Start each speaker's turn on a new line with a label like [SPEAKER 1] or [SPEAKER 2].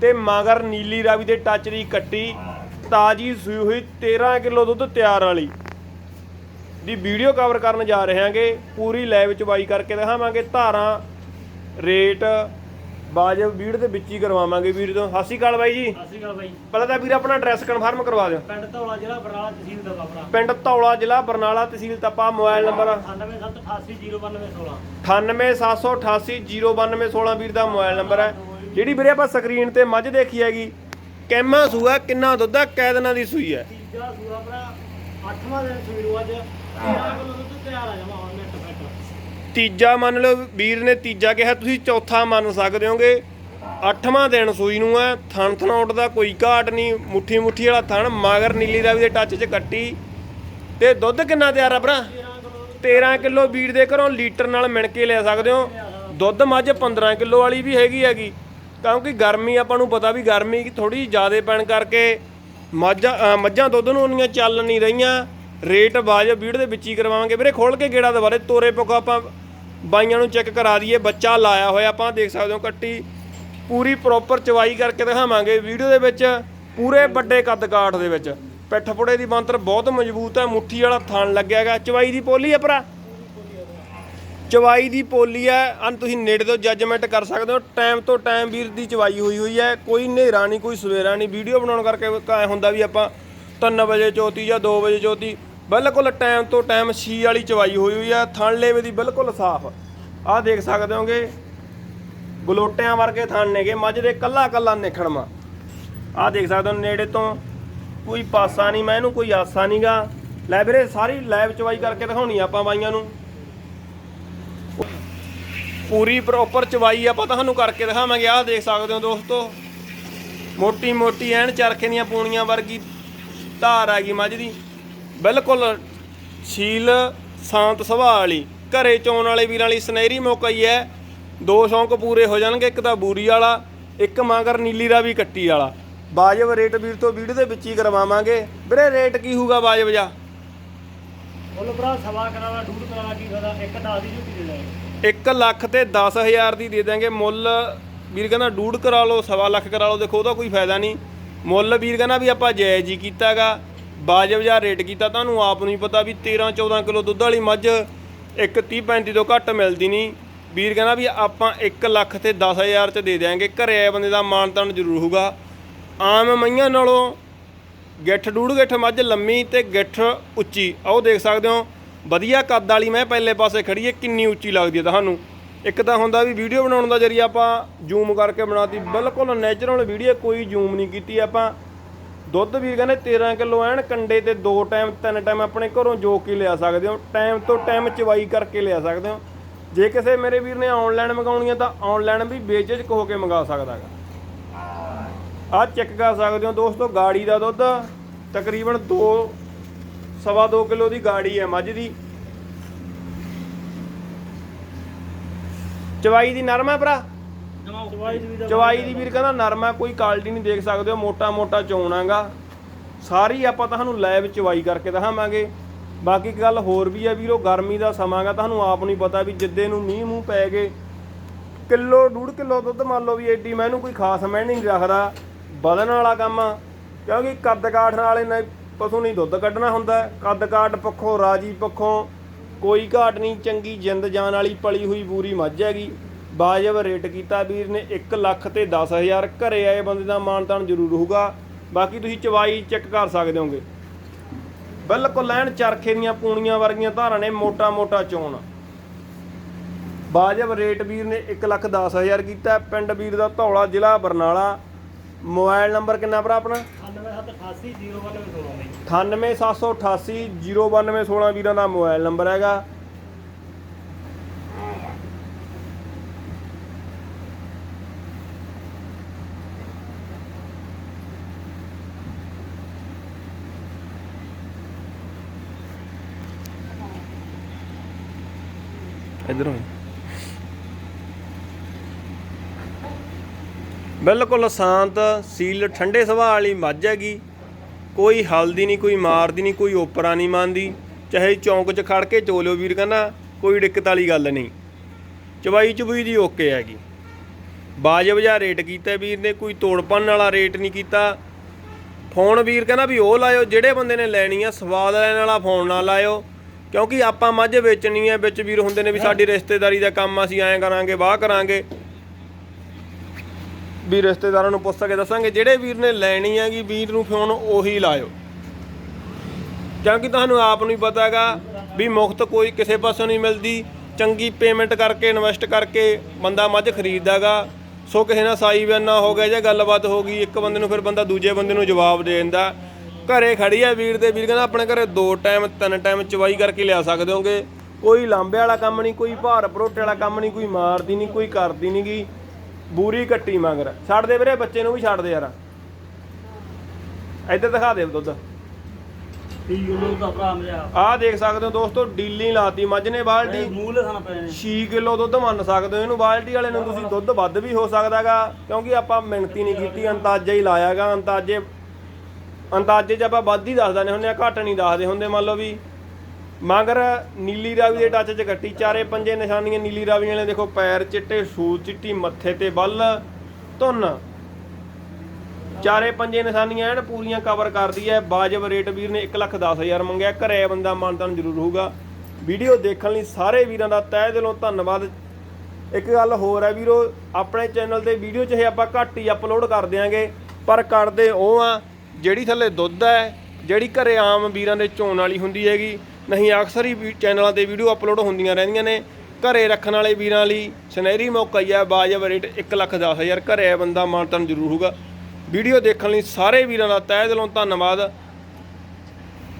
[SPEAKER 1] ਤੇ ਮਗਰ ਨੀਲੀ ਰਾਵੀ ਦੇ ਟੱਚ ਦੀ ਕੱਟੀ ਤਾਜੀ ਸੂਈ ਹੋਈ 13 ਕਿਲੋ ਦੁੱਧ ਤਿਆਰ ਵਾਲੀ। ਦੀ ਵੀਡੀਓ ਕਵਰ ਕਰਨ ਜਾ ਰਹੇ ਹਾਂਗੇ ਪੂਰੀ ਲੈਬ ਚ ਬਾਈ ਕਰਕੇ ਦਿਖਾਵਾਂਗੇ ਧਾਰਾਂ ਰੇਟ ਬਾਜਬ ਵੀਡ ਦੇ ਵਿੱਚ ਹੀ ਕਰਵਾਵਾਂਗੇ ਵੀਰ ਤੋਂ ਸਤਿ ਸ਼੍ਰੀ ਅਕਾਲ ਬਾਈ ਜੀ।
[SPEAKER 2] ਸਤਿ ਸ਼੍ਰੀ ਅਕਾਲ ਬਾਈ।
[SPEAKER 1] ਪਹਿਲਾਂ ਤਾਂ ਵੀਰ ਆਪਣਾ ਐਡਰੈਸ ਕਨਫਰਮ ਕਰਵਾ ਦਿਓ।
[SPEAKER 2] ਪਿੰਡ ਧੌਲਾ ਜ਼ਿਲ੍ਹਾ ਬਰਨਾਲਾ ਤਹਿਸੀਲ ਆਪਣਾ
[SPEAKER 1] ਪਿੰਡ ਧੌਲਾ ਜ਼ਿਲ੍ਹਾ ਬਰਨਾਲਾ ਤਹਿਸੀਲ ਤਪਾ ਮੋਬਾਈਲ ਨੰਬਰ
[SPEAKER 2] 9778809216
[SPEAKER 1] 9878809216 ਵੀਰ ਦਾ ਮੋਬਾਈਲ ਨੰਬਰ ਹੈ। ਜਿਹੜੀ ਵੀਰੇ ਆਪਾਂ ਸਕਰੀਨ ਤੇ ਮੱਝ ਦੇਖੀ ਹੈਗੀ ਕੈਮਾ ਸੂਆ ਕਿੰਨਾ ਦੁੱਧ ਆ ਕੈ ਦਿਨਾਂ ਦੀ ਸੂਈ ਹੈ।
[SPEAKER 2] ਤੀਜਾ ਸੂਰਾ ਭਰਾ 8ਵਾਂ ਦਿਨ ਸੂਈ ਅੱਜ। 13 ਕਿਲੋ ਦੁੱਧ ਤਿਆਰ ਆ ਜਾਵਾ ਮਿੰਟ ਮਿੰਟ
[SPEAKER 1] ਤੀਜਾ ਮੰਨ ਲਓ ਵੀਰ ਨੇ ਤੀਜਾ ਕਿਹਾ ਤੁਸੀਂ ਚੌਥਾ ਮੰਨ ਸਕਦੇ ਹੋਗੇ। ਅੱਠਵਾਂ ਦਿਨ ਸੂਈ ਨੂੰ ਹੈ ਥਣ ਥਣਾਉਟ ਦਾ ਕੋਈ ਘਾਟ ਨਹੀਂ ਮੁੱਠੀ ਮੁੱਠੀ ਵਾਲਾ ਥਣ ਮਗਰ ਨੀਲੀ ਰਾਵੀ ਦੇ ਟੱਚ 'ਚ ਕੱਟੀ। ਤੇ ਦੁੱਧ ਕਿੰਨਾ ਤਿਆਰ ਆ ਭਰਾ? 13 ਕਿਲੋ ਵੀਰ ਦੇ ਘਰੋਂ ਲੀਟਰ ਨਾਲ ਮਿਣ ਕੇ ਲੈ ਸਕਦੇ ਹੋ। ਦੁੱਧ ਮੱਝ 15 ਕਿਲੋ ਵਾਲੀ ਵੀ ਹੈਗੀ ਹੈਗੀ। ਕਿਉਂਕਿ ਗਰਮੀ ਆਪਾਂ ਨੂੰ ਪਤਾ ਵੀ ਗਰਮੀ ਥੋੜੀ ਜ਼ਿਆਦਾ ਪੈਣ ਕਰਕੇ ਮੱਝਾਂ ਮੱਝਾਂ ਦੁੱਧ ਨੂੰ ਉਨੀਆਂ ਚੱਲ ਨਹੀਂ ਰਹੀਆਂ। ਰੇਟ ਵਾਜਬ ਵੀਡ ਦੇ ਵਿੱਚ ਹੀ ਕਰਵਾਵਾਂਗੇ। ਵੀਰੇ ਖੋਲ ਕੇ ਗੇੜਾ ਦੁਬਾਰੇ ਤੋਰੇ ਪਕੋ ਆਪਾਂ ਬਾਈਆਂ ਨੂੰ ਚੈੱਕ ਕਰਾ ਦਈਏ। ਬੱਚਾ ਲਾਇਆ ਹੋਇਆ, ਆਪਾਂ ਦੇਖ ਸਕਦੇ ਹੋ ਕੱਟੀ। ਪੂਰੀ ਪ੍ਰੋਪਰ ਚਵਾਈ ਕਰਕੇ ਦਿਖਾਵਾਂਗੇ ਵੀਡੀਓ ਦੇ ਵਿੱਚ, ਪੂਰੇ ਵੱਡੇ ਕੱਦ ਕਾਠ ਦੇ ਵਿੱਚ। ਪਿੱਠ ਪੁੜੇ ਦੀ ਬੰਤਰ ਬਹੁਤ ਮਜ਼ਬੂਤ ਹੈ, ਮੁੱਠੀ ਵਾਲਾ ਥਣ ਲੱਗਿਆ ਹੈਗਾ। ਚਵਾਈ ਦੀ ਪੋਲੀ ਹੈ ਭਰਾ? ਚਵਾਈ ਦੀ ਪੋਲੀ ਹੈ, ਅਨ ਤੁਸੀਂ ਨੇੜੇ ਤੋਂ ਜੱਜਮੈਂਟ ਕਰ ਸਕਦੇ ਹੋ। ਟਾਈਮ ਤੋਂ ਟਾਈਮ ਵੀਰ ਦੀ ਚਵਾਈ ਹੋਈ ਹੋਈ ਹੈ। ਕੋਈ ਹਨੇਰਾ ਨਹੀਂ, ਕੋਈ ਸਵੇਰਾ ਨਹੀਂ। ਵੀਡੀਓ ਬਣਾਉਣ ਕਰਕੇ ਐ ਹੁੰਦਾ ਵੀ ਆਪਾਂ 3 ਵਜੇ ਚੋਤੀ ਜਾਂ 2 ਵਜੇ ਚੋਤੀ ਬਿਲਕੁਲ ਟਾਈਮ ਤੋਂ ਟਾਈਮ ਛੀ ਵਾਲੀ ਚਵਾਈ ਹੋਈ ਹੋਈ ਹੈ। ਥਣ ਲੇਵੇ ਦੀ ਬਿਲਕੁਲ ਸਾਫ਼। ਆਹ ਦੇਖ ਸਕਦੇ ਹੋਗੇ, ਗਲੋਟਿਆਂ ਵਰਗੇ ਥਣ ਨੇਗੇ, ਮੱਝ ਦੇ ਕੱਲਾ ਕੱਲਾ ਨਿਖੜਮਾ। ਆਹ ਦੇਖ ਸਕਦੇ ਹੋ, ਨੇੜੇ ਤੋਂ ਕੋਈ ਪਾਸਾ ਨਹੀਂ, ਮੈਂ ਇਹਨੂੰ ਕੋਈ ਆਸਾ ਨਹੀਂਗਾ ਲੈ ਵੀਰੇ, ਸਾਰੀ ਲੈਬ ਚਵਾਈ ਕਰਕੇ ਦਿਖਾਉਣੀ ਆਪਾਂ ਬਾਈਆਂ ਨੂੰ। ਪੂਰੀ ਪ੍ਰੋਪਰ ਚਵਾਈ ਆਪਾਂ ਤੁਹਾਨੂੰ ਕਰਕੇ ਦਿਖਾਵਾਂਗੇ, ਆਹ ਦੇਖ ਸਕਦੇ ਹੋ ਦੋਸਤੋ। ਮੋਟੀ ਮੋਟੀ ਐਨ ਚਰਖੇ ਦੀਆਂ ਪੂਣੀਆਂ ਵਰਗੀ ਧਾਰ ਆ ਗਈ ਮੱਝ ਦੀ। ਬਿਲਕੁਲ ਛੀਲ ਸ਼ਾਂਤ ਸੁਭਾਅ ਵਾਲੀ। ਘਰੇ ਚੋਣ ਵਾਲੇ ਵੀਰਾਂ ਲਈ ਸੁਨਹਿਰੀ ਮੌਕਾ ਹੀ ਹੈ। ਦੋ ਸ਼ੌਂਕ ਪੂਰੇ ਹੋ ਜਾਣਗੇ, ਇੱਕ ਤਾਂ ਬੂਰੀ ਵਾਲਾ, ਇੱਕ ਮਗਰ ਨੀਲੀ ਦਾ ਵੀ ਕੱਟੀ ਵਾਲਾ। ਬਾਜਬ ਰੇਟ ਵੀਰ ਤੋਂ ਵੀਡੀਓ ਦੇ ਵਿੱਚ ਹੀ ਕਰਵਾਵਾਂਗੇ। ਵੀਰੇ, ਰੇਟ ਕੀ ਹੋਊਗਾ ਬਾਜਬ ਜਾ
[SPEAKER 2] ਬੋਲ ਭਰਾ, ਸਵਾ ਕਰਾਵਾ ਡੂਢ ਕਰਾਵਾ ਕੀ ਫਾਇਦਾ? ਇੱਕ 10 ਦੀ ਝੂਟੀ ਦੇ ਦਾਂਗੇ
[SPEAKER 1] 1 ਲੱਖ ਤੇ 10000 ਦੀ ਦੇ ਦਾਂਗੇ ਮੁੱਲ। ਵੀਰ ਕਹਿੰਦਾ ਡੂਢ ਕਰਾ ਲਓ, ਸਵਾ ਲੱਖ ਕਰਾ ਲਓ, ਦੇਖੋ ਉਹਦਾ ਕੋਈ ਫਾਇਦਾ ਨਹੀਂ। ਮੁੱਲ ਵੀਰ ਕਹਿੰਦਾ ਵੀ ਆਪਾਂ ਜਾਇਜ਼ ਹੀ ਕੀਤਾਗਾ। ਬਾਜਬ ਜਾਂ ਰੇਟ ਕੀਤਾ, ਤੁਹਾਨੂੰ ਆਪ ਨੂੰ ਹੀ ਪਤਾ ਵੀ 13 14 ਕਿਲੋ ਦੁੱਧ ਵਾਲੀ ਮੱਝ ਇੱਕ 30 35 ਤੋਂ ਘੱਟ ਮਿਲਦੀ ਨਹੀਂ। ਵੀਰ ਕਹਿੰਦਾ ਵੀ ਆਪਾਂ 1 ਲੱਖ ਤੇ 10000 ਚ ਦੇ ਦਿਆਂਗੇ, ਘਰੇ ਆਏ ਬੰਦੇ ਦਾ ਮਾਣ ਮਾਨਤਾਨ ਜ਼ਰੂਰ ਹੋਊਗਾ। ਆਮ ਮਈਆਂ ਨਾਲੋਂ ਗਿੱਠ ਡੂੜ ਗਿੱਠ ਮੱਝ ਲੰਮੀ ਤੇ ਗਿੱਠ ਉੱਚੀ। ਆਓ ਦੇਖ ਸਕਦੇ ਹੋ ਵਧੀਆ ਕੱਦ ਵਾਲੀ ਮੈਂ ਪਹਿਲੇ ਪਾਸੇ ਖੜੀ ਹੈ, ਕਿੰਨੀ ਉੱਚੀ ਲੱਗਦੀ ਹੈ ਤੁਹਾਨੂੰ। ਇੱਕ ਤਾਂ ਹੁੰਦਾ ਵੀ ਵੀਡੀਓ ਬਣਾਉਣ ਦਾ ਜਰੀਆ ਆਪਾਂ ਜ਼ੂਮ ਕਰਕੇ ਬਣਾਤੀ। ਬਿਲਕੁਲ ਨੈਚੁਰਲ ਵੀਡੀਓ ਕੋਈ ਜ਼ੂਮ ਨਹੀਂ ਕੀਤੀ। ਆਪਾਂ ਦੁੱਧ ਵੀ ਕਹਿੰਦੇ 13 ਕਿਲੋ ਐਨ, ਕੰਡੇ ਤੇ ਦੋ ਟਾਈਮ ਤਿੰਨ ਟਾਈਮ ਆਪਣੇ ਘਰੋਂ ਜੋ ਕੇ ਲਿਆ ਸਕਦੇ ਹੋ। ਟਾਈਮ ਤੋਂ ਟਾਈਮ ਚਵਾਈ ਕਰਕੇ ਲਿਆ ਸਕਦੇ ਹੋ। ਜੇ ਕਿਸੇ ਮੇਰੇ ਵੀਰ ਨੇ ਆਨਲਾਈਨ ਮੰਗਾਉਣੀ ਹੈ ਤਾਂ ਆਨਲਾਈਨ ਵੀ ਬੇਚਿਜਕ ਹੋ ਕੇ ਮੰਗਾ ਸਕਦਾ ਹੈਗਾ। ਆਹ ਚੈੱਕ ਕਰ ਸਕਦੇ ਹੋ ਦੋਸਤੋ, ਗਾੜੀ ਦਾ ਦੁੱਧ ਤਕਰੀਬਨ 2 ਸਵਾ 2 ਕਿਲੋ ਦੀ ਗਾੜੀ ਹੈ ਮੱਝ ਦੀ। ਚਵਾਈ ਦੀ ਨਰਮ ਹੈ ਭਰਾ?
[SPEAKER 2] ਚਵਾਈ ਦੀ
[SPEAKER 1] ਵੀਰ ਕਹਿੰਦਾ ਨਰਮ ਹੈ ਕੋਈ ਕੁਆਲਿਟੀ ਨਹੀਂ ਦੇਖ ਸਕਦੇ ਹੋ ਮੋਟਾ ਮੋਟਾ ਚੋਣਾਗਾ ਸਾਰੀ ਆਪਾਂ ਤੁਹਾਨੂੰ ਲੈਬ ਚਵਾਈ ਕਰਕੇ ਦਿਖਾਵਾਂਗੇ। ਬਾਕੀ ਇੱਕ ਗੱਲ ਹੋਰ ਵੀ ਹੈ ਵੀਰੋ ਗਰਮੀ ਦਾ ਸਮਾਂਗਾ ਤੁਹਾਨੂੰ ਆਪ ਨਹੀਂ ਪਤਾ ਵੀ ਜਿੱਦੇ ਨੂੰ ਮੀਂਹ ਮੂੰਹ ਪੈ ਗਏ ਕਿਲੋ ਡੂਢ ਕਿਲੋ ਦੁੱਧ ਮੰਨ ਲਓ ਵੀ ਐਡੀ ਮੈਨੂੰ ਕੋਈ ਖਾਸ ਮੈਂ ਨਹੀਂ ਰੱਖਦਾ। ਵਧਣ ਵਾਲਾ ਕੰਮ ਆ ਕਿਉਂਕਿ ਕੱਦ ਕਾਠ ਨਾਲ ਇਹਨਾਂ ਪਸ਼ੂ ਨਹੀਂ ਦੁੱਧ ਕੱਢਣਾ ਹੁੰਦਾ। ਕੱਦ ਕਾਟ ਪੱਖੋਂ, ਰਾਜੀ ਪੱਖੋਂ, ਕੋਈ ਘਾਟ ਨਹੀਂ, ਚੰਗੀ ਜਿੰਦ ਜਾਨ ਵਾਲੀ ਪਲੀ ਹੋਈ ਬੂਰੀ ਮੱਝ ਹੈਗੀ। ਬਾਜਬ ਰੇਟ ਕੀਤਾ ਵੀਰ ਨੇ 1 ਲੱਖ ਤੇ 10000 ਘਰੇ ਆਏ ਬੰਦੇ ਦਾ ਮਾਨਤਾਨ ਜ਼ਰੂਰ ਹੋਊਗਾ। ਬਾਕੀ ਤੁਸੀਂ ਚਵਾਈ ਚੈੱਕ ਕਰ ਸਕਦੇ ਹੋਗੇ। ਬਿਲਕੁਲ ਲੈਣ ਚਰਖੇ ਦੀਆਂ ਪੂਣੀਆਂ ਵਰਗੀਆਂ ਧਾਰਾਂ ਨੇ ਮੋਟਾ ਮੋਟਾ ਚੋਣ। ਬਾਜਬ ਰੇਟ ਵੀਰ ਨੇ 1 ਲੱਖ 10000 ਕੀਤਾ। ਪਿੰਡ ਵੀਰ ਦਾ ਧੌਲਾ ਜ਼ਿਲ੍ਹਾ ਬਰਨਾਲਾ। ਮੋਬਾਈਲ ਨੰਬਰ ਕਿੰਨਾ ਭਰਾ ਆਪਣਾ?
[SPEAKER 2] 9778809216
[SPEAKER 1] 9878809216 ਵੀਰਾਂ ਦਾ ਮੋਬਾਈਲ ਨੰਬਰ ਹੈਗਾ ਇਧਰੋਂ ਬਿਲਕੁਲ ਸ਼ਾਂਤ ਸੀਲ ਠੰਡੇ ਸੁਭਾਅ ਵਾਲੀ ਮੱਝ ਹੈਗੀ ਕੋਈ ਹਲਦੀ ਨਹੀਂ, ਕੋਈ ਮਾਰਦੀ ਨਹੀਂ, ਕੋਈ ਓਪਰਾ ਨਹੀਂ ਮੰਨਦੀ। ਚਾਹੇ ਚੌਂਕ 'ਚ ਖੜ ਕੇ ਚੋਲਿਓ ਵੀਰ ਕਹਿੰਦਾ, ਕੋਈ ਦਿੱਕਤ ਵਾਲੀ ਗੱਲ ਨਹੀਂ। ਚਵਾਈ ਚਬੂਈ ਦੀ ਓਕੇ ਹੈਗੀ। ਬਾਜਬ ਜਿਹਾ ਰੇਟ ਕੀਤਾ ਵੀਰ ਨੇ, ਕੋਈ ਤੋੜਪਣ ਵਾਲਾ ਰੇਟ ਨਹੀਂ ਕੀਤਾ। ਫੋਨ ਵੀਰ ਕਹਿੰਦਾ ਵੀ ਉਹ ਲਾਇਓ, ਜਿਹੜੇ ਬੰਦੇ ਨੇ ਲੈਣੀ ਆ, ਸਵਾਦ ਲੈਣ ਵਾਲਾ ਫੋਨ ਨਾ ਲਾਇਓ। ਕਿਉਂਕਿ ਆਪਾਂ ਮੱਝ ਵੇਚਣੀ ਹੈ ਵਿੱਚ ਵੀਰ ਹੁੰਦੇ ਨੇ ਵੀ ਸਾਡੀ ਰਿਸ਼ਤੇਦਾਰੀ ਦਾ ਕੰਮ ਅਸੀਂ ਐਂ ਕਰਾਂਗੇ, ਵਾਹ ਕਰਾਂਗੇ। ਵੀ ਰਿਸ਼ਤੇਦਾਰਾਂ ਨੂੰ ਪੁੱਛ ਕੇ ਦੱਸਾਂਗੇ ਜਿਹੜੇ ਵੀਰ ਨੇ ਲੈਣੀ ਹੈਗੀ ਵੀਰ ਨੂੰ ਫੋਨ ਉਹੀ ਲਾਇਓ। ਕਿਉਂਕਿ ਤੁਹਾਨੂੰ ਆਪ ਨੂੰ ਹੀ ਪਤਾ ਹੈਗਾ ਵੀ ਮੁਫਤ ਕੋਈ ਕਿਸੇ ਪਾਸੋਂ ਨਹੀਂ ਮਿਲਦੀ, ਚੰਗੀ ਪੇਮੈਂਟ ਕਰਕੇ ਇਨਵੈਸਟ ਕਰਕੇ ਬੰਦਾ ਮੱਝ ਖਰੀਦਦਾਗਾ ਸੋ ਕਿਸੇ ਨਾਲ ਸਾਈ ਬਿਆਨਾ ਹੋ ਗਿਆ ਜਾਂ ਗੱਲਬਾਤ ਹੋ ਗਈ, ਇੱਕ ਬੰਦੇ ਨੂੰ ਫਿਰ ਬੰਦਾ ਦੂਜੇ ਬੰਦੇ ਨੂੰ ਜਵਾਬ ਦੇ ਦਿੰਦਾ। ਘਰੇ ਖੜੀ ਆ ਵੀਰ ਦੇ, ਵੀਰ ਕਹਿੰਦਾ ਆਪਣੇ ਘਰੇ ਦੋ ਟਾਈਮ ਤਿੰਨ ਟਾਈਮ ਚਵਾਈ ਕਰਕੇ ਲਿਆ ਸਕਦੇ ਹੋਗੇ। ਕੋਈ ਲਾਂਬੇ ਵਾਲਾ ਕੰਮ ਨਹੀਂ, ਕੋਈ ਭਾਰ ਭਰੋਟੇ ਵਾਲਾ ਕੰਮ ਨਹੀਂ, ਕੋਈ ਮਾਰਦੀ ਨਹੀਂ, ਕੋਈ ਕਰਦੀ ਨਹੀਂਗੀ ਬੂਰੀ ਕੱਟੀ ਮਗਰ। ਛੱਡ ਦੇ ਵੀਰੇ ਬੱਚੇ ਨੂੰ ਵੀ ਛੱਡ ਦੇ ਯਾਰ। ਇੱਧਰ ਦਿਖਾ ਦੇ ਦੁੱਧ।
[SPEAKER 2] ਕਿਲੋ ਦਾ ਭਰਾ ਮੇਰਾ।
[SPEAKER 1] ਆਹ ਦੇਖ ਸਕਦੇ ਹੋ ਦੋਸਤੋ ਡੀਲੀ ਲਾਤੀ ਮੱਝ ਨੇ ਬਾਲਟੀ।
[SPEAKER 2] ਮੂਲੇ ਖਾਣਾ ਪਏ ਨੇ
[SPEAKER 1] 6 ਕਿਲੋ ਦੁੱਧ ਮੰਨ ਸਕਦੇ ਹੋ ਇਹਨੂੰ ਬਾਲਟੀ ਵਾਲੇ ਨੂੰ ਤੁਸੀਂ ਦੁੱਧ ਵੱਧ ਵੀ ਹੋ ਸਕਦਾਗਾ ਕਿਉਂਕਿ ਆਪਾਂ ਮਿਣਤੀ ਨਹੀਂ ਕੀਤੀ ਅੰਦਾਜ਼ਾ ਹੀ ਲਾਇਆਗਾ ਅੰਦਾਜ਼ੇ ਅੰਦਾਜ਼ੇ 'ਚ ਆਪਾਂ ਵੱਧ ਹੀ ਦੱਸ ਦਿੰਦੇ ਹੁੰਦੇ ਆ ਘੱਟ ਨਹੀਂ ਦੱਸਦੇ ਹੁੰਦੇ ਮੰਨ ਲਓ ਵੀ। ਮਗਰ ਨੀਲੀ ਰਾਵੀ ਦੇ ਟੱਚ 'ਚ ਕੱਟੀ ਚਾਰੇ ਪੰਜੇ ਨਿਸ਼ਾਨੀਆਂ ਨੀਲੀ ਰਾਵੀ ਵਾਲੇ ਦੇਖੋ, ਪੈਰ ਚਿੱਟੇ ਸੂਲ ਚਿੱਟੀ, ਮੱਥੇ ਤੇ ਬੱਲ, ਧੁੰਨ। ਚਾਰੇ ਪੰਜੇ ਨਿਸ਼ਾਨੀਆਂ ਐਨ, ਪੂਰੀਆਂ ਕਵਰ ਕਰਦੀ ਹੈ ਬਾਜਬ ਰੇਟ ਵੀਰ ਨੇ 110000 ਮੰਗਿਆ। ਘਰੇ ਬੰਦਾ ਮਨ ਮਾਨਤਾਨ ਜ਼ਰੂਰ ਹੋਊਗਾ। ਵੀਡੀਓ ਦੇਖਣ ਲਈ ਸਾਰੇ ਵੀਰਾਂ ਦਾ ਤਹਿ ਦਿਲੋਂ ਧੰਨਵਾਦ। ਇੱਕ ਗੱਲ ਹੋਰ ਹੈ ਵੀਰੋ, ਆਪਣੇ ਚੈਨਲ ਤੇ ਵੀਡੀਓ ਚਾਹੇ ਆਪਾਂ ਘੱਟ ਹੀ ਅਪਲੋਡ ਕਰ ਦਿਆਂਗੇ, ਪਰ ਕਰਦੇ ਉਹ ਆ, ਜਿਹੜੀ ਥੱਲੇ ਦੁੱਧ ਹੈ ਜਿਹੜੀ ਘਰੇ ਆਮ ਵੀਰਾਂ ਦੇ ਚੋਣ ਵਾਲੀ ਹੁੰਦੀ ਹੈਗੀ ਨਹੀਂ, ਅਕਸਰ ਹੀ ਵੀ- ਚੈਨਲਾਂ ਤੇ ਵੀਡੀਓ ਅਪਲੋਡ ਹੁੰਦੀਆਂ ਰਹਿੰਦੀਆਂ ਨੇ। ਘਰੇ ਰੱਖਣ ਵਾਲੇ ਵੀਰਾਂ ਲਈ ਸੁਨਹਿਰੀ ਮੌਕਾ ਹੀ ਹੈ ਬਾਜਬ ਰੇਟ 110000 ਘਰੇ ਬੰਦਾ ਮਾਨਤਨ ਜ਼ਰੂਰ ਹੋਊਗਾ। ਵੀਡੀਓ ਦੇਖਣ ਲਈ ਸਾਰੇ ਵੀਰਾਂ ਦਾ ਤਹਿ ਦਿਲੋਂ ਧੰਨਵਾਦ।